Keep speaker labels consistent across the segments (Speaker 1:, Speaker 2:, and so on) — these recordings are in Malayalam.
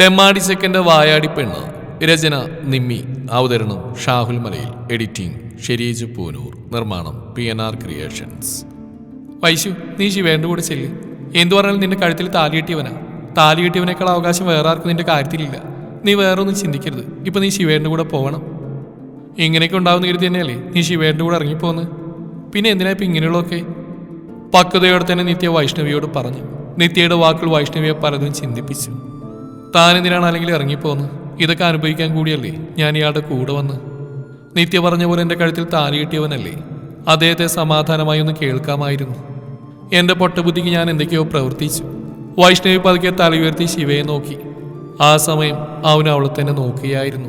Speaker 1: തെമ്മാടി സെക്കൻഡ് വായാടി പെണ്ണ്. രചന നിമ്മി. അവതരണം ഷാഹുൽ മലയിൽ. എഡിറ്റിംഗ് ഷെരീജ് പൂനൂർ. നിർമ്മാണം P N R creations. Vaishu നീ ശിവേന്റെ കൂടെ ചെല്ലി. എന്തു പറഞ്ഞാലും നിന്റെ കഴുത്തിൽ താലി കെട്ടിയവനാ. താലി കെട്ടിയവനേക്കാൾ അവകാശം വേറെ ആർക്കും നിന്റെ കാര്യത്തിലില്ല. നീ വേറെ ഒന്നും ചിന്തിക്കരുത്. ഇപ്പൊ നീ ശിവേന്റെ കൂടെ പോകണം ഇങ്ങനെയൊക്കെ ഉണ്ടാവുന്ന കരുതി തന്നെയല്ലേ നീ ശിവേന്റെ കൂടെ ഇറങ്ങിപ്പോന്ന്? പിന്നെ എന്തിനാ ഇപ്പൊ ഇങ്ങനെയുള്ളതൊക്കെ? പക്വതയോടെ തന്നെ നിത്യ വൈഷ്ണവിയോട് പറഞ്ഞു. നിത്യയുടെ വാക്കുകൾ വൈഷ്ണവിയെ പലതും ചിന്തിപ്പിച്ചു. താൻ എന്തിനാണ് അല്ലെങ്കിൽ ഇറങ്ങിപ്പോന്ന്? ഇതൊക്കെ അനുഭവിക്കാൻ കൂടിയല്ലേ ഞാൻ ഇയാളുടെ കൂടെ വന്ന്? നിത്യ പറഞ്ഞ പോലെ എന്റെ കഴുത്തിൽ താലി കിട്ടിയവനല്ലേ? അദ്ദേഹത്തെ സമാധാനമായി ഒന്ന് കേൾക്കാമായിരുന്നു. എന്റെ പൊട്ടബുദ്ധിക്ക് ഞാൻ എന്തൊക്കെയോ പ്രവർത്തിച്ചു. വൈഷ്ണവി പതുക്കെ തല ഉയർത്തി ശിവയെ നോക്കി. ആ സമയം അവൻ അവളെ തന്നെ നോക്കുകയായിരുന്നു.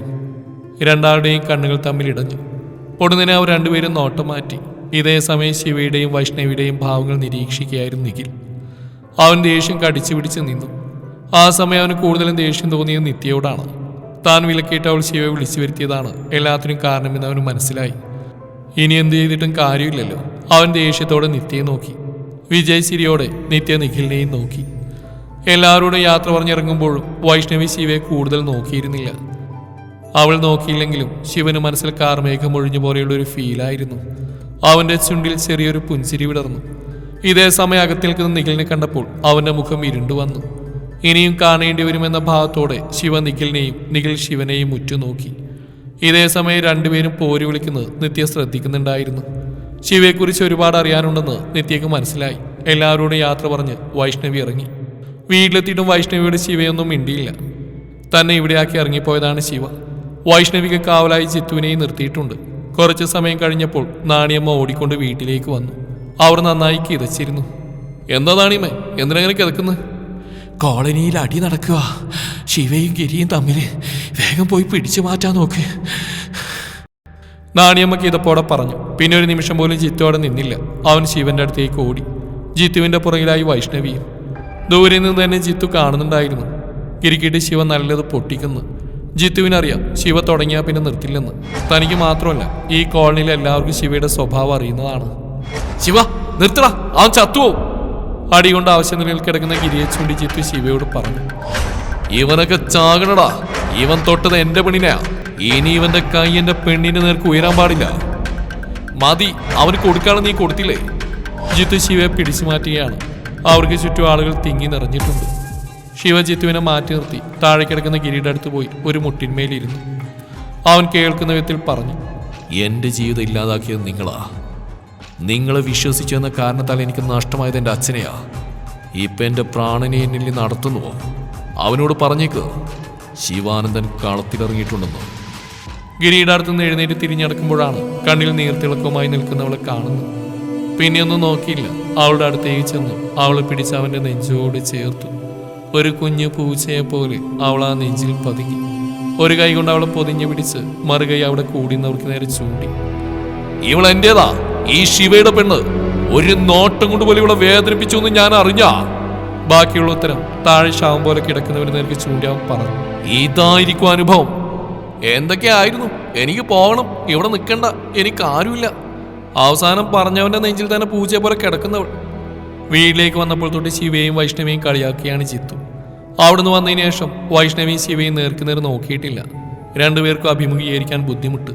Speaker 1: രണ്ടാളുടെയും കണ്ണുകൾ തമ്മിൽ ഇടഞ്ഞു. ഉടനെ അവർ രണ്ടുപേരും നോട്ടം മാറ്റി. ഇതേ സമയം ശിവയുടെയും വൈഷ്ണവിയുടെയും ഭാവങ്ങൾ നിരീക്ഷിക്കുകയായിരുന്നു നിഖിൽ. അവൻ ദേഷ്യം കടിച്ചു പിടിച്ച് നിന്നു. ആ സമയം അവന് കൂടുതലും ദേഷ്യം തോന്നിയത് നിത്യയോടാണ്. താൻ വിലക്കിയിട്ട് അവൾ ശിവയെ വിളിച്ചു വരുത്തിയതാണ്. എല്ലാത്തിനും കാരണമെന്ന് അവന് മനസ്സിലായി. ഇനി എന്ത് ചെയ്തിട്ടും കാര്യമില്ലല്ലോ. അവൻ ദേഷ്യത്തോടെ നിത്യയെ നോക്കി. വിജയ് സിരിയോടെ നിത്യ നിഖിലിനെയും നോക്കി. എല്ലാവരോടും യാത്ര പറഞ്ഞിറങ്ങുമ്പോഴും വൈഷ്ണവി ശിവയെ കൂടുതൽ നോക്കിയിരുന്നില്ല. അവൾ നോക്കിയില്ലെങ്കിലും ശിവന് മനസ്സിൽ കാർമേഘം ഒഴിഞ്ഞു പോലെയുള്ള ഒരു ഫീലായിരുന്നു അവന്റെ ചുണ്ടിൽ ചെറിയൊരു പുഞ്ചിരി വിടർന്നു. ഇതേ സമയം അകത്തിൽ നിൽക്കുന്ന നിഖിലിനെ കണ്ടപ്പോൾ അവന്റെ മുഖം ഇരുണ്ടു വന്നു. ഇനിയും കാണേണ്ടി വരുമെന്ന ഭാവത്തോടെ ശിവ നിഖിലിനെയും നിഖിൽ ശിവനെയും ഉറ്റുനോക്കി. ഇതേ സമയം രണ്ടുപേരും പോരി വിളിക്കുന്നത് നിത്യ ശ്രദ്ധിക്കുന്നുണ്ടായിരുന്നു. ശിവയെക്കുറിച്ച് ഒരുപാട് അറിയാനുണ്ടെന്ന് നിത്യക്ക് മനസ്സിലായി. എല്ലാവരോടും യാത്ര പറഞ്ഞ് വൈഷ്ണവി ഇറങ്ങി. വീട്ടിലെത്തിയിട്ടും വൈഷ്ണവിയുടെ ശിവയൊന്നും മിണ്ടിയില്ല. തന്നെ ഇവിടെയാക്കി ഇറങ്ങിപ്പോയതാണ് ശിവ. വൈഷ്ണവിക്ക് കാവലായി ചിത്തുവിനെയും നിർത്തിയിട്ടുണ്ട്. കുറച്ച് സമയം കഴിഞ്ഞപ്പോൾ നാണിയമ്മ ഓടിക്കൊണ്ട് വീട്ടിലേക്ക് വന്നു. അവർ നന്നായി കിതച്ചിരുന്നു. എന്താ നാണിയമ്മേ? എന്തിനങ്ങനെ കിതക്കുന്നത് കോളനിയിൽ അടി നടക്കുക. ശിവയും ഗിരിയും തമ്മിൽ വേഗം പോയി പിടിച്ചു മാറ്റാൻ നോക്ക്. നാണിയമ്മക്ക് ഇതപ്പോടെ പറഞ്ഞു. പിന്നെ ഒരു നിമിഷം പോലും ജിത്തുവോടെ നിന്നില്ല. അവൻ ശിവന്റെ അടുത്തേക്ക് ഓടി. ജിത്തുവിന്റെ പുറകിലായി വൈഷ്ണവിയും. ദൂരെ നിന്ന് തന്നെ ജിത്തു കാണുന്നുണ്ടായിരുന്നു. കിരിക്കിട്ട് ശിവ നല്ലത് പൊട്ടിക്കുന്നു. ജിത്തുവിനറിയാം ശിവ തുടങ്ങിയാൽ പിന്നെ നിർത്തില്ലെന്ന്. തനിക്ക് മാത്രമല്ല ഈ കോളനിയിലെ എല്ലാവർക്കും ശിവയുടെ സ്വഭാവം അറിയുന്നതാണ്. ശിവ നിർത്തടാ. അവൻ ചത്തുവോ അടി കൊണ്ട് ആവശ്യനിലയിൽ കിടക്കുന്ന ഗിരിയെ ചൂണ്ടി ശിവയോട് പറഞ്ഞു ഇവനൊക്കെ ചാകണടാ. ഇവൻ തൊട്ടത് എന്റെ പെണ്ണിനാ ഇനി ഇവന്റെ കൈ എന്റെ പെണ്ണിന്റെ നേർക്ക് ഉയരാൻ പാടില്ല. മതി അവന് കൊടുക്കാണ് നീ കൊടുത്തില്ലേ? ജിത്തു ശിവയെ പിടിച്ചു മാറ്റുകയാണ്. അവർക്ക് ചുറ്റും ആളുകൾ തിങ്ങി നിറഞ്ഞിട്ടുണ്ട്. ശിവ ജിത്തുവിനെ മാറ്റി നിർത്തി താഴെ കിടക്കുന്ന ഗിരിയുടെ അടുത്ത് പോയി ഒരു മുട്ടിന്മേലിരുന്നു അവൻ കേൾക്കുന്ന വിധത്തിൽ പറഞ്ഞു എന്റെ ജീവിതം ഇല്ലാതാക്കിയത് നിങ്ങളാ. നിങ്ങളെ വിശ്വസിച്ചു എന്ന കാരണത്താൽ എനിക്ക് നഷ്ടമായത് എന്റെ അച്ഛനെയാ. ഇപ്പം എന്റെ പ്രാണനെ എന്നിൽ നടത്തുന്നുവോ അവനോട് പറഞ്ഞേക്ക്. ശിവാനന്ദൻ കളത്തിലിറങ്ങിയിട്ടുണ്ടെന്ന് ഗിരിയുടെ അടുത്ത് നിന്ന് എഴുന്നേറ്റ് തിരിഞ്ഞടക്കുമ്പോഴാണ് കണ്ണിൽ നീർത്തിളക്കവുമായി നിൽക്കുന്നവളെ കാണുന്നത്. പിന്നെയൊന്നും നോക്കിയില്ല. അവളുടെ അടുത്തേക്ക് ചെന്നു അവളെ പിടിച്ച് അവന്റെ നെഞ്ചോട് ചേർത്തു. ഒരു കുഞ്ഞു പൂച്ചയെ പോലെ അവൾ ആ നെഞ്ചിൽ പതുങ്ങി. ഒരു കൈ കൊണ്ട് അവളെ പൊതിഞ്ഞു പിടിച്ച് മറുകൈ അവിടെ കൂടിയുന്നവർക്ക് നേരെ ചൂണ്ടി. ഇവൾ എന്റേതാ? ഈ ശിവയുടെ പെണ്ണ് ഒരു നോട്ടം കൊണ്ട് പോലും ഇവിടെ വേദനിപ്പിച്ചു എന്ന് ഞാൻ അറിഞ്ഞ. ബാക്കിയുള്ള ഉത്തരം താഴെ ശാവം പോലെ കിടക്കുന്നവര് നേരിക്ക് ചൂണ്ടി പറഞ്ഞു. ഇതായിരിക്കും അനുഭവം. എന്തൊക്കെയായിരുന്നു? എനിക്ക് പോകണം ഇവിടെ നിൽക്കണ്ട. എനിക്ക് ആരുമില്ല. അവസാനം പറഞ്ഞവന്റെ നെഞ്ചിൽ തന്നെ പൂജ പോലെ കിടക്കുന്നവൾ. വീട്ടിലേക്ക് വന്നപ്പോൾ തൊട്ട് ശിവയും വൈഷ്ണവിയും കളിയാക്കിയാണ് ചിത്തു. അവിടുന്ന് വന്നതിന് ശേഷം വൈഷ്ണവിയും ശിവയും നേർക്ക് നേർ നോക്കിയിട്ടില്ല. രണ്ടുപേർക്കും അഭിമുഖീകരിക്കാൻ ബുദ്ധിമുട്ട്.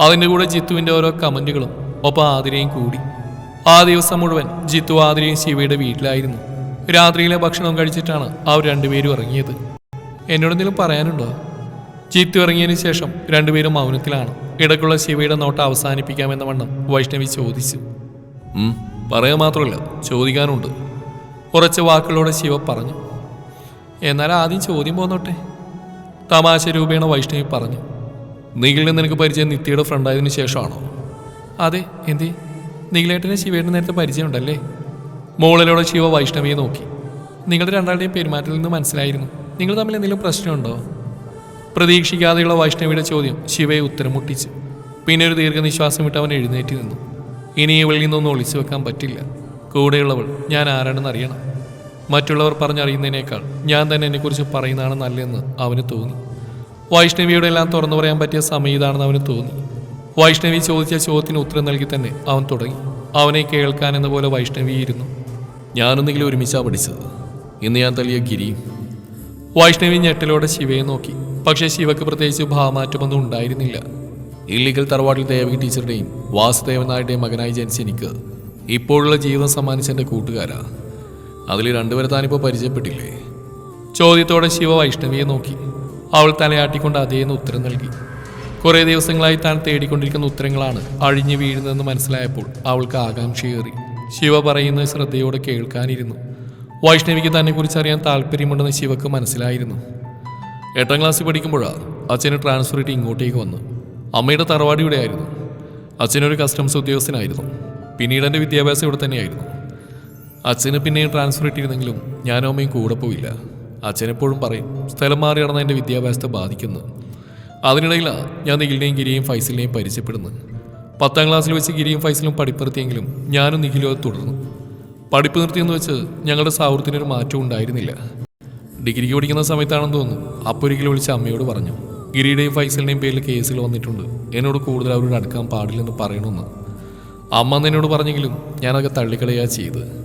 Speaker 1: അതിന്റെ കൂടെ ജിത്തുവിന്റെ ഓരോ കമന്റുകളും ഒപ്പം ആതിരയും കൂടി. ആ ദിവസം മുഴുവൻ ജിത്തു ആതിരയും ശിവയുടെ വീട്ടിലായിരുന്നു. രാത്രിയിലെ ഭക്ഷണം കഴിച്ചിട്ടാണ് അവർ രണ്ടുപേരും ഇറങ്ങിയത്. എന്നോടെന്തെങ്കിലും പറയാനുണ്ടോ? ജിത്തു ഇറങ്ങിയതിന് ശേഷം രണ്ടുപേരും മൗനത്തിലാണ്. ഇടയ്ക്കുള്ള ശിവയുടെ നോട്ടം അവസാനിപ്പിക്കാമെന്ന വണ്ണം വൈഷ്ണവി ചോദിച്ചു. പറയുക പറയാൻ മാത്രമല്ല ചോദിക്കാനുണ്ട്. കുറച്ച് വാക്കുകളോടെ ശിവ പറഞ്ഞു. എന്നാൽ ആദ്യം ചോദ്യം പോന്നോട്ടെ? തമാശ രൂപേണ വൈഷ്ണവി പറഞ്ഞു. നിഖിലിനെ നിനക്ക് പരിചയം നിത്യയുടെ ഫ്രണ്ടായതിനു ശേഷമാണോ? അതെ എന്തി? നിഖിലേട്ടനെ ശിവേട്ടന് നേരത്തെ പരിചയമുണ്ടല്ലേ? മോളിലൂടെ ശിവ വൈഷ്ണവിയെ നോക്കി. നിങ്ങളുടെ രണ്ടാളുടെയും പെരുമാറ്റത്തിൽ നിന്ന് മനസ്സിലായിരുന്നു. നിങ്ങൾ തമ്മിൽ എന്തെങ്കിലും പ്രശ്നമുണ്ടോ? പ്രതീക്ഷിക്കാതെയുള്ള വൈഷ്ണവിയുടെ ചോദ്യം ശിവയെ ഉത്തരം മുട്ടിച്ച് പിന്നെ ഒരു ദീർഘനിശ്വാസം വിട്ട് അവൻ എഴുന്നേറ്റ് നിന്നു. ഇനി ഇവളിൽ നിന്നൊന്നും ഒളിച്ചു വെക്കാൻ പറ്റില്ല. കൂടെയുള്ളവൾ ഞാൻ ആരാണെന്ന് അറിയണം. മറ്റുള്ളവർ പറഞ്ഞറിയുന്നതിനേക്കാൾ ഞാൻ തന്നെ എന്നെക്കുറിച്ച് പറയുന്നതാണ് നല്ലതെന്ന് അവന് തോന്നി. വൈഷ്ണവിയുടെ എല്ലാം തുറന്നു പറയാൻ പറ്റിയ സമയം ഇതാണെന്ന് അവന് തോന്നി. വൈഷ്ണവി ചോദിച്ച ചോദ്യത്തിന് ഉത്തരം നൽകി തന്നെ അവൻ തുടങ്ങി. അവനെ കേൾക്കാൻ എന്ന പോലെ വൈഷ്ണവി ഇരുന്നു. ഞാനൊന്നെങ്കിലും ഒരുമിച്ചാ പഠിച്ചത്. ഇന്ന് ഞാൻ തള്ളിയ ഗിരിയും വൈഷ്ണവി ഞെട്ടലോടെ ശിവയെ നോക്കി. പക്ഷേ ശിവക്ക് പ്രത്യേകിച്ച് ഭാവമാറ്റമൊന്നും ഉണ്ടായിരുന്നില്ല. ഇല്ലീഗൽ തറവാട്ടിൽ ദേവകി ടീച്ചറുടെയും വാസുദേവൻ നായരുടെയും മകനായി ജനിച്ച എനിക്ക് ഇപ്പോഴുള്ള ജീവിതം സമ്മാനിച്ച എന്റെ കൂട്ടുകാരാ. അതിൽ രണ്ടുപേരെ താനിപ്പോൾ പരിചയപ്പെട്ടില്ലേ? ചോദ്യത്തോടെ ശിവ വൈഷ്ണവിയെ നോക്കി. അവൾ തലയാട്ടിക്കൊണ്ട് അതേന്ന് ഉത്തരം നൽകി. കുറേ ദിവസങ്ങളായി താൻ തേടിക്കൊണ്ടിരിക്കുന്ന ഉത്തരങ്ങളാണ് അഴിഞ്ഞു വീഴുന്നതെന്ന് മനസ്സിലായപ്പോൾ അവൾക്ക് ആകാംക്ഷയേറി. ശിവ പറയുന്നത് ശ്രദ്ധയോടെ കേൾക്കാനിരുന്നു. വൈഷ്ണവിക്ക് തന്നെക്കുറിച്ച് അറിയാൻ താല്പര്യമുണ്ടെന്ന് ശിവക്ക് മനസ്സിലായിരുന്നു. എട്ടാം ക്ലാസ്സിൽ പഠിക്കുമ്പോഴാണ് അച്ഛന് ട്രാൻസ്ഫർ ചെയ്തിട്ട് ഇങ്ങോട്ടേക്ക് വന്നു. അമ്മയുടെ തറവാടി ഇവിടെ ആയിരുന്നു. അച്ഛനൊരു കസ്റ്റംസ് ഉദ്യോഗസ്ഥനായിരുന്നു. പിന്നീട് എന്റെ വിദ്യാഭ്യാസം ഇവിടെ തന്നെയായിരുന്നു. അച്ഛന് പിന്നെയും ട്രാൻസ്ഫർ ഇട്ടിരുന്നെങ്കിലും ഞാനും അമ്മയും കൂടെ പോയില്ല. അച്ഛനെപ്പോഴും പറയും സ്ഥലം മാറി നടന്ന എന്റെ വിദ്യാഭ്യാസത്തെ ബാധിക്കുന്നു. അതിനിടയിലാണ് ഞാൻ നിഖിലിനെയും ഗിരിയെയും ഫൈസലിനെയും പരിചയപ്പെടുന്നത്. പത്താം ക്ലാസ്സിൽ വെച്ച് ഗിരിയും ഫൈസലും പഠിപ്പിർത്തിയെങ്കിലും ഞാനും നിഖിലും അത് തുടർന്നു. പഠിപ്പ് നിർത്തിയെന്ന് വെച്ച് ഞങ്ങളുടെ സൗഹൃദത്തിനൊരു മാറ്റവും ഉണ്ടായിരുന്നില്ല. ഡിഗ്രിക്ക് പഠിക്കുന്ന സമയത്താണെന്ന് തോന്നുന്നു. അപ്പോൾ ഒരിക്കലും വിളിച്ച് അമ്മയോട് പറഞ്ഞു ഗിരിയുടെയും ഫൈസലിന്റെയും പേരിൽ കേസുകൾ വന്നിട്ടുണ്ട്. എന്നോട് കൂടുതൽ അവരോട് അടുക്കാൻ പാടില്ലെന്ന് പറയണമെന്ന്. അമ്മ എന്നോട് പറഞ്ഞെങ്കിലും ഞാനതൊക്കെ തള്ളിക്കളയാ ചെയ്ത്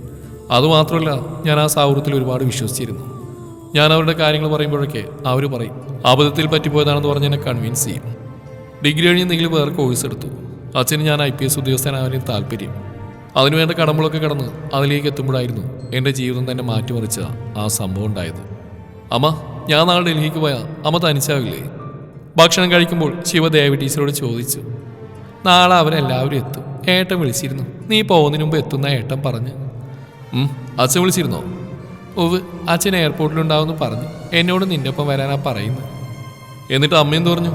Speaker 1: അതുമാത്രമല്ല ഞാൻ ആ സൗഹൃദത്തിൽ ഒരുപാട് വിശ്വസിച്ചിരുന്നു. ഞാൻ അവരുടെ കാര്യങ്ങൾ പറയുമ്പോഴൊക്കെ അവർ പറയും അബദ്ധത്തിൽ പറ്റിപ്പോയതാണെന്ന് പറഞ്ഞ് എന്നെ കൺവിൻസ് ചെയ്യും. ഡിഗ്രി കഴിഞ്ഞ് എന്തെങ്കിലും വേറെ കോഴ്സ് എടുത്തു. അച്ഛന് ഞാൻ ഐ പി എസ് ഉദ്യോഗസ്ഥനാവാനും താല്പര്യം. അതിനുവേണ്ട കടമ്പളൊക്കെ കടന്ന് അതിലേക്ക് എത്തുമ്പോഴായിരുന്നു എന്റെ ജീവിതം തന്നെ മാറ്റിമറിച്ച ആ സംഭവം ഉണ്ടായത്. അമ്മ ഞാൻ നാളെ ഡൽഹിക്ക് പോയാൽ അമ്മ തനിച്ചാവില്ലേ? ഭക്ഷണം കഴിക്കുമ്പോൾ ശിവദേവി ടീച്ചറോട് ചോദിച്ചു. നാളെ അവരെല്ലാവരും എത്തും. ഏട്ടൻ വിളിച്ചിരുന്നു. നീ പോകുന്നതിന് മുമ്പ് എത്തുന്ന ഏട്ടൻ പറഞ്ഞ്. അച്ഛൻ വിളിച്ചിരുന്നോ? ഓവ് അച്ഛൻ എയർപോർട്ടിലുണ്ടാവുമെന്ന് പറഞ്ഞു. എന്നോട് നിന്റെ ഒപ്പം വരാനാ പറയുന്നു എന്നിട്ട് അമ്മയും പറഞ്ഞു?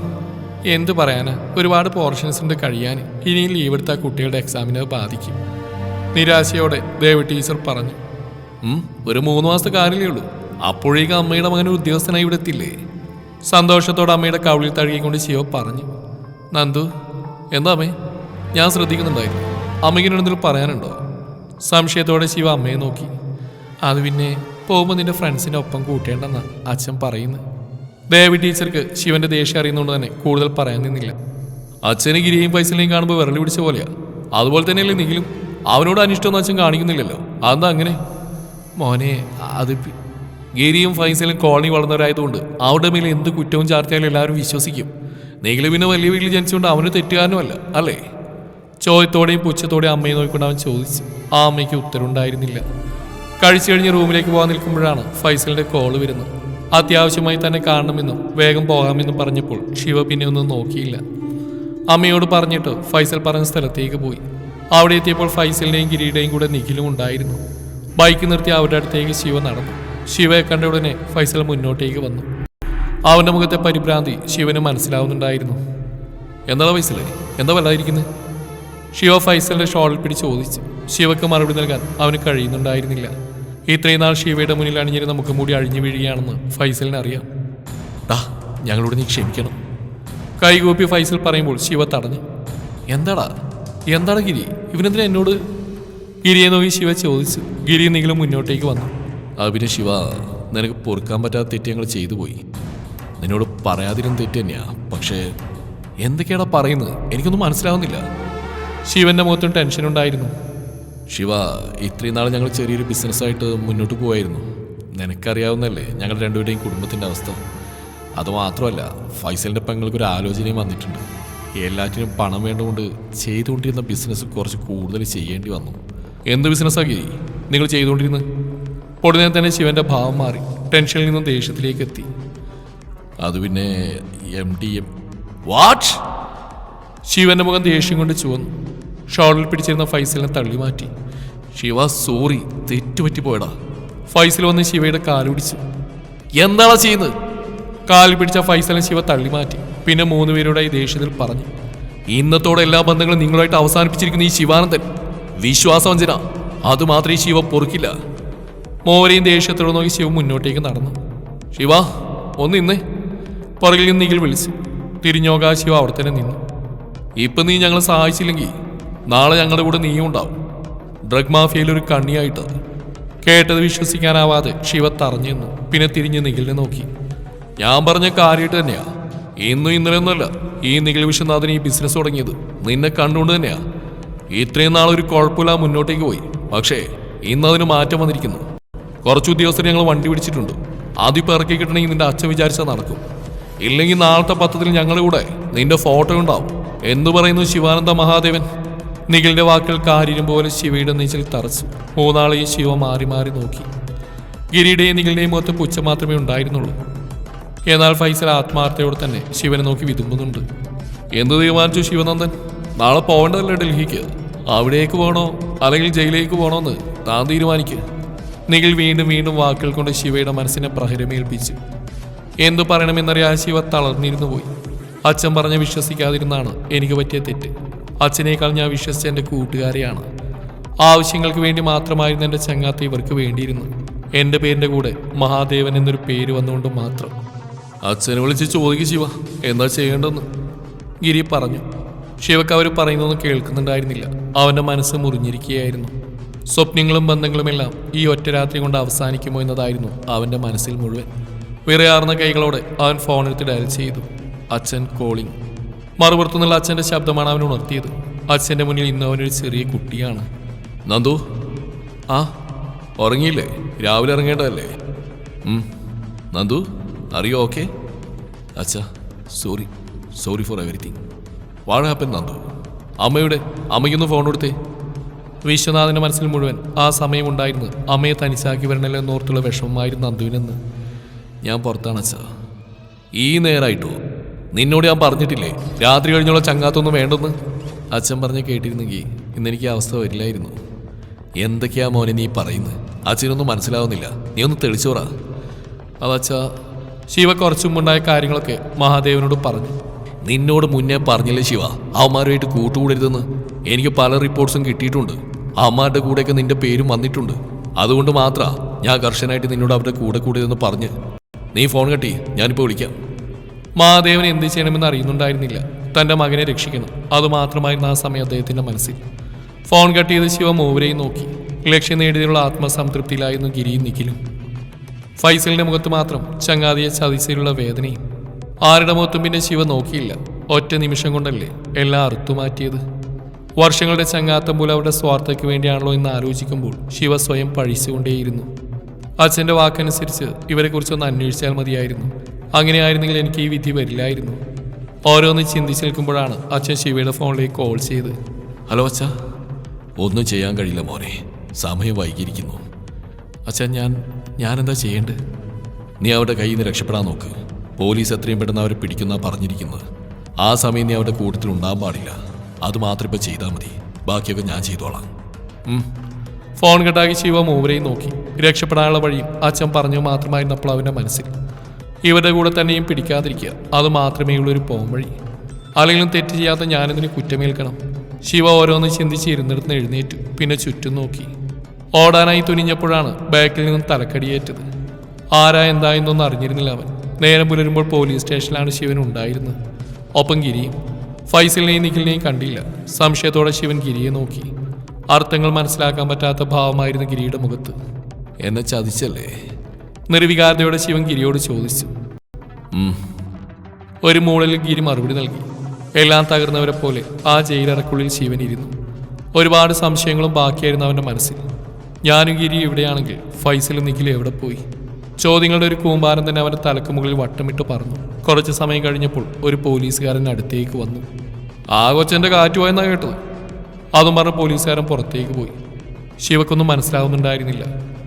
Speaker 1: എന്ത് പറയാനാ? ഒരുപാട് പോർഷൻസ് ഉണ്ട് കഴിയാൻ. ഇനിയും ലീവ് എടുത്താൽ കുട്ടികളുടെ എക്സാമിനെ അത് ബാധിക്കും. നിരാശയോടെ ദേവ് ടീച്ചർ പറഞ്ഞു. ഒരു മൂന്ന് മാസത്തെ കാര്യമേ ഉള്ളൂ. അപ്പോഴേക്കും അമ്മയുടെ മകൻ ഉദ്യോഗസ്ഥനായി ഇവിടെ എത്തില്ലേ സന്തോഷത്തോടെ അമ്മയുടെ കവിളിൽ തഴുകിക്കൊണ്ട് ശിവ പറഞ്ഞു. നന്ദു എന്താ അമ്മേ? ഞാൻ ശ്രദ്ധിക്കുന്നുണ്ടായിരുന്നു. അമ്മയ്ക്കിനെന്തെങ്കിലും പറയാനുണ്ടോ? സംശയത്തോടെ ശിവ അമ്മയെ നോക്കി. അത് പിന്നെ പോകുമ്പോൾ നിന്റെ ഫ്രണ്ട്സിന്റെ ഒപ്പം കൂട്ടേണ്ടെന്നാ അച്ഛൻ പറയുന്നത് ദേവി ടീച്ചർക്ക് ശിവന്റെ ദേഷ്യം അറിയുന്നതുകൊണ്ട് തന്നെ കൂടുതൽ പറയാൻ നിന്നില്ല. അച്ഛന് ഗിരിയും പൈസലിനെയും കാണുമ്പോൾ വിരളി പിടിച്ച പോലെയാ. അതുപോലെ തന്നെയല്ലേ നിഖിലും. അവനോട് അനിഷ്ടമൊന്നും അച്ഛൻ കാണിക്കുന്നില്ലല്ലോ. അതെന്താ അങ്ങനെ? മോനെ അത് ഗിരിയും ഫൈസലും കോളനി വളർന്നവരായതുകൊണ്ട് അവരുടെ മേലെ എന്ത് കുറ്റവും ചാർത്തിയാലും എല്ലാവരും വിശ്വസിക്കും. നീങ്കിലും പിന്നെ വലിയ വീട്ടിൽ ജനിച്ചുകൊണ്ട് അവന് തെറ്റുകാരനുമല്ല അല്ലേ? ചോയത്തോടെയും പുച്ഛത്തോടെയും അമ്മയെ നോക്കിക്കൊണ്ട് അവൻ ചോദിച്ചു. ആ അമ്മയ്ക്ക് ഉത്തരവുണ്ടായിരുന്നില്ല. കഴിച്ചു കഴിഞ്ഞ് റൂമിലേക്ക് പോകാൻ നിൽക്കുമ്പോഴാണ് ഫൈസലിന്റെ കോൾ വരുന്നത്. അത്യാവശ്യമായി തന്നെ കാണണമെന്നും വേഗം പോകാമെന്നും പറഞ്ഞപ്പോൾ ശിവ പിന്നെ ഒന്നും നോക്കിയില്ല. അമ്മയോട് പറഞ്ഞിട്ട് ഫൈസൽ പറഞ്ഞ സ്ഥലത്തേക്ക് പോയി. അവിടെ എത്തിയപ്പോൾ ഫൈസലിന്റെയും ഗിരിയുടെയും കൂടെ നിഖിലും ഉണ്ടായിരുന്നു. ബൈക്ക് നിർത്തി അവരുടെ അടുത്തേക്ക് ശിവ നടന്നു. ശിവയെ കണ്ട ഉടനെ ഫൈസൽ മുന്നോട്ടേക്ക് വന്നു. അവന്റെ മുഖത്തെ പരിഭ്രാന്തി ശിവന് മനസ്സിലാവുന്നുണ്ടായിരുന്നു. എന്താ ഫൈസലേ? എന്താ വല്ലാതിരിക്കുന്നത് ശിവ ഫൈസലിന്റെ ഷോളിൽ പിടിച്ച് ചോദിച്ചു. ശിവക്ക് മറുപടി നൽകാൻ അവന് കഴിയുന്നുണ്ടായിരുന്നില്ല. ഇത്രയും നാൾ ശിവയുടെ മുന്നിൽ അണിഞ്ഞിരുന്ന മുഖംമൂടി അഴിഞ്ഞു വീഴുകയാണെന്ന് ഫൈസലിന് അറിയാം. ഡാ ഞങ്ങളോട് നീ ക്ഷമിക്കണം. കൈകൂപ്പി ഫൈസൽ പറയുമ്പോൾ ശിവ തടഞ്ഞു. എന്താടാ? എന്താണ് ഗിരി? ഇവനെന്തിനാ എന്നോട്? ഗിരിയെ നോക്കി ശിവ ചോദിച്ചു. ഗിരി എന്തെങ്കിലും മുന്നോട്ടേക്ക് വന്നു. അത് ശിവ നിനക്ക് പൊറുക്കാൻ പറ്റാത്ത തെറ്റ് ഞങ്ങൾ ചെയ്തു പോയി. നിന്നോട് പറയാതിരുന്ന തെറ്റ് തന്നെയാ. പക്ഷേ എന്തൊക്കെയാടാ പറയുന്നത്? എനിക്കൊന്നും മനസ്സിലാവുന്നില്ല. ശിവന്റെ മുഖത്തും ടെൻഷൻ ഉണ്ടായിരുന്നു. ശിവ ഇത്രയും നാൾ ഞങ്ങൾ ചെറിയൊരു ബിസിനസ്സായിട്ട് മുന്നോട്ട് പോവായിരുന്നു. നിനക്കറിയാവുന്നല്ലേ ഞങ്ങൾ രണ്ടുപേരുടെയും കുടുംബത്തിന്റെ അവസ്ഥ. അതുമാത്രമല്ല ഫൈസലിന്റെ പെങ്ങൾക്കൊരു ആലോചനയും വന്നിട്ടുണ്ട്. എല്ലാറ്റിനും പണം വേണ്ടുകൊണ്ട് ചെയ്തുകൊണ്ടിരുന്ന ബിസിനസ് കുറച്ച് കൂടുതൽ ചെയ്യേണ്ടി വന്നു. എന്ത് ബിസിനസ്സാക്കി? നിങ്ങൾ ചെയ്തുകൊണ്ടിരുന്നത് ഉടനെ തന്നെ ശിവന്റെ ഭാവം മാറി ടെൻഷനിൽ നിന്നും ദേഷ്യത്തിലേക്ക് എത്തി. അത് പിന്നെ എം ഡി എം വാട്ട് ശിവന്റെ മുഖം ദേഷ്യം കൊണ്ട് ചുവന്നു. ഷോളിൽ പിടിച്ചിരുന്ന ഫൈസലിനെ തള്ളി മാറ്റി. ശിവ സോറി തെറ്റുപറ്റി പോയടാ. ഫൈസൽ വന്ന് ശിവയുടെ കാലുപിടിച്ചു എന്താണ് ചെയ്യുന്നത്? കാൽ പിടിച്ച ഫൈസലിനെ ശിവ തള്ളി മാറ്റി. പിന്നെ മൂന്ന് പേരോടായി ദേഷ്യത്തിൽ പറഞ്ഞു. ഇന്നത്തോടെ എല്ലാ ബന്ധങ്ങളും നിങ്ങളുമായിട്ട് അവസാനിപ്പിച്ചിരിക്കുന്ന ഈ ശിവാനന്ദൻ. വിശ്വാസവഞ്ചന. അതുമാത്രം ഈ ശിവ പൊറുക്കില്ല. മോരെയും ദേഷ്യത്തോടെ നോക്കി ശിവ മുന്നോട്ടേക്ക് നടന്നു. ശിവ ഒന്ന് ഇന്നേ. പുറകിൽ നിന്ന് നിഖിൽ വിളിച്ചു. തിരിഞ്ഞോകാ ശിവ അവിടെ തന്നെ നിന്നു. ഇപ്പം നീ ഞങ്ങളെ സഹായിച്ചില്ലെങ്കിൽ നാളെ ഞങ്ങളുടെ കൂടെ നീയും ഉണ്ടാവും. ഡ്രഗ് മാഫിയയിൽ ഒരു കണ്ണിയായിട്ട് കേട്ടത് വിശ്വസിക്കാനാവാതെ ശിവ തറഞ്ഞു നിന്നു പിന്നെ തിരിഞ്ഞ് നിഖിലിനെ നോക്കി. ഞാൻ പറഞ്ഞ കാര്യമായിട്ട് തന്നെയാ. ഇന്നും ഇന്നലെ ഒന്നുമല്ല. ഈ നിഖിൽ വിശ്വനാഥൻ ഈ ബിസിനസ് തുടങ്ങിയത് നിന്നെ കണ്ടുകൊണ്ട് തന്നെയാ. ഇത്രയും നാൾ ഒരു കുഴപ്പമില്ല മുന്നോട്ടേക്ക് പോയി. പക്ഷേ ഇന്ന് അതിന് മാറ്റം വന്നിരിക്കുന്നു. കുറച്ച് ഉദ്യോഗസ്ഥർ ഞങ്ങൾ വണ്ടി പിടിച്ചിട്ടുണ്ട്. അതിപ്പോൾ ഇറക്കി കിട്ടണമെങ്കിൽ നിന്റെ അച്ഛൻ വിചാരിച്ചാൽ നടക്കും. ഇല്ലെങ്കിൽ നാളത്തെ പത്രത്തിൽ ഞങ്ങളുടെ കൂടെ നിന്റെ ഫോട്ടോ ഉണ്ടാവും. എന്ന് പറയുന്നു ശിവാനന്ദ മഹാദേവൻ? നിഖിലിന്റെ വാക്കുകൾ കാര്യം പോലെ ശിവയുടെ നെഞ്ചിൽ തറച്ചു. മൂന്നാളെയും ശിവ മാറി മാറി നോക്കി. ഗിരിയുടെയും നിഖിലിന്റെയും മുഖത്ത് പുച്ഛം മാത്രമേ ഉണ്ടായിരുന്നുള്ളൂ. എന്നാൽ ഫൈസൽ ആത്മാർത്ഥയോടെ തന്നെ ശിവനെ നോക്കി വിതുമ്പുന്നുണ്ട്. എന്ത് തീരുമാനിച്ചു ശിവനന്ദൻ? നാളെ പോകേണ്ടതല്ലേ ഡൽഹിക്ക്? അവിടേക്ക് പോകണോ? അല്ലെങ്കിൽ ജയിലിലേക്ക് പോകണോന്ന് താൻ തീരുമാനിക്കുക നിഖിൽ വീണ്ടും വീണ്ടും വാക്കുകൾ കൊണ്ട് ശിവയുടെ മനസ്സിനെ പ്രഹരമേൽപ്പിച്ചു. എന്തു പറയണമെന്നറിയാ ശിവ തളർന്നിരുന്നു പോയി. അച്ഛൻ പറഞ്ഞ് വിശ്വസിക്കാതിരുന്നാണ് എനിക്ക് പറ്റിയ തെറ്റ്. അച്ഛനേക്കാൾ ഞാൻ വിശ്വസിച്ച എന്റെ കൂട്ടുകാരെയാണ്. ആവശ്യങ്ങൾക്ക് വേണ്ടി മാത്രമായിരുന്നു എന്റെ ചങ്ങാത്ത ഇവർക്ക് വേണ്ടിയിരുന്നു എന്റെ പേരിന്റെ കൂടെ മഹാദേവൻ എന്നൊരു പേര് വന്നുകൊണ്ട് മാത്രം. അച്ഛനെ വിളിച്ച് ചോദിക്കും ശിവ എന്താ ചെയ്യേണ്ടെന്ന് ഗിരി പറഞ്ഞു. ശിവക്ക് അവർ പറയുന്നതൊന്നും കേൾക്കുന്നുണ്ടായിരുന്നില്ല. അവന്റെ മനസ്സ് മുറിഞ്ഞിരിക്കുകയായിരുന്നു. സ്വപ്നങ്ങളും ബന്ധങ്ങളുമെല്ലാം ഈ ഒറ്റ രാത്രി കൊണ്ട് അവസാനിക്കുമോ എന്നതായിരുന്നു അവന്റെ മനസ്സിൽ മുഴുവൻ. വിറയാർന്ന കൈകളോടെ അവൻ ഫോണെടുത്ത് ഡയൽ ചെയ്തു. അച്ഛൻ കോളിംഗ് മറുപുറത്തു നിന്നുള്ള അച്ഛന്റെ ശബ്ദമാണ് അവൻ ഉണർത്തിയത്. അച്ഛന്റെ മുന്നിൽ ഇന്ന് അവനൊരു ചെറിയ കുട്ടിയാണ്. നന്ദു? ആ ഉറങ്ങിയില്ലേ? രാവിലെ ഇറങ്ങേണ്ടതല്ലേ നന്ദു അറിയോ? ഓക്കെ. അച്ഛ സോറി. സോറി ഫോർ എവറിത്തിങ് വാഴ നന്ദു? അമ്മയുടെ അമ്മയ്ക്കൊന്ന് ഫോൺ കൊടുത്തേ. വിശ്വനാഥന്റെ മനസ്സിൽ മുഴുവൻ ആ സമയമുണ്ടായിരുന്നു അമ്മയെ തനിച്ചാക്കി വരണല്ലോ എന്നോർത്തുള്ള വിഷമമായിരുന്നു നന്ദുവിനെന്ന്. ഞാൻ പുറത്താണ് അച്ഛ. ഈ നേരായിട്ടോ? നിന്നോട് ഞാൻ പറഞ്ഞിട്ടില്ലേ? രാത്രി കഴിഞ്ഞുള്ള ചങ്ങാത്തൊന്നും വേണ്ടെന്ന്. അച്ഛൻ പറഞ്ഞ് കേട്ടിരുന്നെങ്കിൽ ഇന്നെനിക്ക് അവസ്ഥ വരില്ലായിരുന്നു. എന്തൊക്കെയാ മോനെ നീ പറയുന്നത്? അച്ഛനൊന്നും മനസ്സിലാവുന്നില്ല. നീ ഒന്ന് തെളിച്ചോറ. അതച്ഛ ശിവ കുറച്ചു മുമ്പുണ്ടായ കാര്യങ്ങളൊക്കെ മഹാദേവനോട് പറഞ്ഞു. നിന്നോട് മുന്നേ പറഞ്ഞില്ലേ ശിവ അവന്മാരുമായിട്ട് കൂട്ടുകൂടരുതെന്ന്? എനിക്ക് പല റിപ്പോർട്ട്സും കിട്ടിയിട്ടുണ്ട്. അവന്മാരുടെ കൂടെയൊക്കെ നിന്റെ പേരും വന്നിട്ടുണ്ട്. അതുകൊണ്ട് മാത്രമാണ് ഞാൻ കർശനായിട്ട് നിന്നോട് അവരുടെ കൂടെ കൂടിയതെന്ന് പറഞ്ഞ്. നീ ഫോൺ കട്ടി ഞാനിപ്പോൾ വിളിക്കാം. മഹാദേവൻ എന്ത് ചെയ്യണമെന്ന് അറിയുന്നുണ്ടായിരുന്നില്ല. തന്റെ മകനെ രക്ഷിക്കണം. അതുമാത്രമായിരുന്നു ആ സമയം അദ്ദേഹത്തിന്റെ മനസ്സിൽ. ഫോൺ കട്ട് ചെയ്ത് ശിവ മൂവരെയും നോക്കി. ലക്ഷ്യം നേടിയതിനുള്ള ആത്മസംതൃപ്തിയിലായിരുന്നു ഗിരിയും നിഖിലും. ഫൈസലിന്റെ മുഖത്ത് മാത്രം ചങ്ങാതിയെ ചതിച്ചതിലുള്ള വേദനയും. ആരുടെ മുഖത്തും പിന്നെ ശിവ നോക്കിയില്ല. ഒറ്റ നിമിഷം കൊണ്ടല്ലേ എല്ലാം അറുത്തുമാറ്റിയത് വർഷങ്ങളുടെ ചങ്ങാത്തം പോലും അവരുടെ സ്വാർത്ഥയ്ക്ക് വേണ്ടിയാണല്ലോ എന്ന് ആലോചിക്കുമ്പോൾ ശിവ സ്വയം പഴിച്ചുകൊണ്ടേയിരുന്നു. അച്ഛന്റെ വാക്കനുസരിച്ച് ഇവരെക്കുറിച്ചൊന്ന് അന്വേഷിച്ചാൽ മതിയായിരുന്നു. അങ്ങനെയായിരുന്നെങ്കിൽ എനിക്ക് ഈ വിധി വരില്ലായിരുന്നു. ഓരോന്ന് ചിന്തിച്ച് നിൽക്കുമ്പോഴാണ് അച്ഛൻ ശിവയുടെ ഫോണിലേക്ക് കോൾ ചെയ്ത്. ഹലോ അച്ഛ ഒന്നും ചെയ്യാൻ കഴിയില്ല മോനെ. സമയം വൈകിയിരിക്കുന്നു. അച്ഛൻ ഞാൻ ഞാനെന്താ ചെയ്യേണ്ടത്? നീ അവരുടെ കയ്യിൽ നിന്ന് രക്ഷപ്പെടാൻ നോക്ക്. പോലീസ് എത്രയും പെട്ടെന്ന് അവരെ പിടിക്കുന്ന പറഞ്ഞിരിക്കുന്നത്. ആ സമയം നീ അവരുടെ കൂട്ടത്തിൽ ഉണ്ടാകാൻ പാടില്ല. അത് മാത്രം ഇപ്പം ചെയ്താൽ മതി. ബാക്കിയൊക്കെ ഞാൻ ചെയ്തോളാം. ഫോൺ കെട്ടാക്കി ശിവ മൂവരെയും നോക്കി. രക്ഷപ്പെടാനുള്ള വഴിയും അച്ഛൻ പറഞ്ഞു മാത്രമായിരുന്നപ്പോൾ അവന്റെ മനസ്സിൽ. ഇവരുടെ കൂടെ തന്നെയും പിടിക്കാതിരിക്കുക. അത് മാത്രമേ ഉള്ളൊരു പോം വഴി. അല്ലെങ്കിലും തെറ്റ് ചെയ്യാത്ത ഞാനിതിന് കുറ്റമേൽക്കണം. ശിവ ഓരോന്ന് ചിന്തിച്ച് ഇരുന്നിടത്ത് എഴുന്നേറ്റു. പിന്നെ ചുറ്റും നോക്കി. ഓടാനായി തുനിഞ്ഞപ്പോഴാണ് ബാക്കിൽ നിന്നും തലക്കടിയേറ്റത്. ആരാ എന്തായെന്നൊന്നും അറിഞ്ഞിരുന്നില്ല അവൻ. നേരം പുലരുമ്പോൾ പോലീസ് സ്റ്റേഷനിലാണ് ശിവൻ ഉണ്ടായിരുന്നത്. ഒപ്പം ഗിരിയും. ഫൈസലിനെയും നിഖിലിനെയും കണ്ടില്ല. സംശയത്തോടെ ശിവൻ ഗിരിയെ നോക്കി. അർത്ഥങ്ങൾ മനസ്സിലാക്കാൻ പറ്റാത്ത ഭാവമായിരുന്നു ഗിരിയുടെ മുഖത്ത്. എന്നെ ചതിച്ചല്ലേ? നിർവികാരതയോടെ ശിവൻ ഗിരിയോട് ചോദിച്ചു. ഒരു മൂളിൽ ഗിരി മറുപടി നൽകി. എല്ലാം തകർന്നവരെ പോലെ ആ ജയിലറക്കുള്ളിൽ ശിവൻ ഇരുന്നു. ഒരുപാട് സംശയങ്ങളും ബാക്കിയായിരുന്നു അവന്റെ മനസ്സിൽ. ഞാനും ഗിരി ഇവിടെയാണെങ്കിൽ ഫൈസൽ നിഖിൽ എവിടെ പോയി? ചോദ്യങ്ങളുടെ ഒരു കൂമ്പാരം തന്നെ അവന്റെ തലക്ക് മുകളിൽ വട്ടമിട്ട് പറഞ്ഞു കുറച്ച് സമയം കഴിഞ്ഞപ്പോൾ ഒരു പോലീസുകാരൻ അടുത്തേക്ക് വന്നു. ആ കൊച്ചന്റെ കാറ്റ് പോയെന്നാണ് കേട്ടത്? അതും പറഞ്ഞ് പോലീസുകാരൻ പുറത്തേക്ക് പോയി. ശിവക്കൊന്നും മനസ്സിലാവുന്നുണ്ടായിരുന്നില്ല.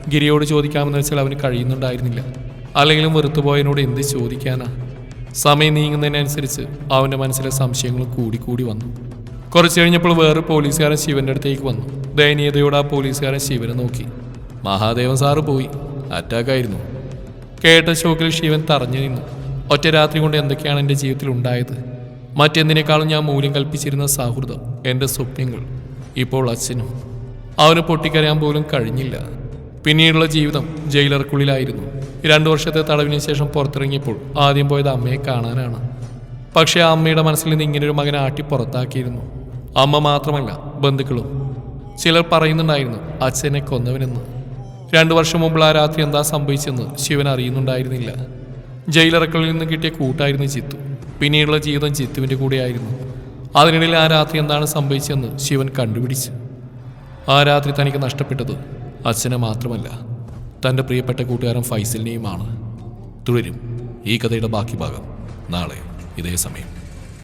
Speaker 1: ഗിരിയോട് ചോദിക്കാമെന്ന് വെച്ചാൽ അവന് കഴിയുന്നുണ്ടായിരുന്നില്ല. അല്ലെങ്കിലും വെറുത്തുപോയതിനോട് എന്ത് ചോദിക്കാനാ? സമയം നീങ്ങുന്നതിനനുസരിച്ച് അവന്റെ മനസ്സിലെ സംശയങ്ങളും കൂടിക്കൂടി വന്നു. കുറച്ച് കഴിഞ്ഞപ്പോൾ വേറെ പോലീസുകാരൻ ശിവന്റെ അടുത്തേക്ക് വന്നു. ദയനീയതയോടെ ആ പോലീസുകാരൻ ശിവനെ നോക്കി. മഹാദേവൻ സാറ് പോയി. അറ്റാക്കായിരുന്നു. കേട്ട ഷോക്കിൽ ശിവൻ തറഞ്ഞു നിന്നു. ഒറ്റ രാത്രി കൊണ്ട് എന്തൊക്കെയാണ് എന്റെ ജീവിതത്തിൽ ഉണ്ടായത്? മറ്റെന്തിനേക്കാളും ഞാൻ മൂല്യം കൽപ്പിച്ചിരുന്ന സൗഹൃദം എന്റെ സ്വപ്നങ്ങൾ ഇപ്പോൾ അച്ഛനും. അവന് പൊട്ടിക്കരയാൻ പോലും കഴിഞ്ഞില്ല. പിന്നീടുള്ള ജീവിതം ജയിലർക്കുള്ളിലായിരുന്നു. രണ്ടു വർഷത്തെ തടവിന് ശേഷം പുറത്തിറങ്ങിയപ്പോൾ ആദ്യം പോയത് അമ്മയെ കാണാനാണ്. പക്ഷേ ആ അമ്മയുടെ മനസ്സിൽ നിന്ന് ഇങ്ങനൊരു മകനെ ആട്ടി പുറത്താക്കിയിരുന്നു. അമ്മ മാത്രമല്ല ബന്ധുക്കളും. ചിലർ പറയുന്നുണ്ടായിരുന്നു അച്ഛനെ കൊന്നവനെന്ന്. രണ്ടു വർഷം മുമ്പ് ആ രാത്രി എന്താ സംഭവിച്ചെന്ന് ശിവൻ അറിയുന്നുണ്ടായിരുന്നില്ല. ജയിലറക്കളിൽ നിന്ന് കിട്ടിയ കൂട്ടായിരുന്നു ചിത്തു. പിന്നീടുള്ള ജീവിതം ചിത്തുവിന്റെ കൂടെയായിരുന്നു. അതിനിടയിൽ ആ രാത്രി എന്താണ് സംഭവിച്ചതെന്ന് ശിവൻ കണ്ടുപിടിച്ചു. ആ രാത്രി തനിക്ക് നഷ്ടപ്പെട്ടത് അച്ഛനെ മാത്രമല്ല തന്റെ പ്രിയപ്പെട്ട കൂട്ടുകാരൻ ഫൈസലിനെയുമാണ്. തുടരും ഈ കഥയുടെ ബാക്കി ഭാഗം നാളെ ഇതേ സമയം.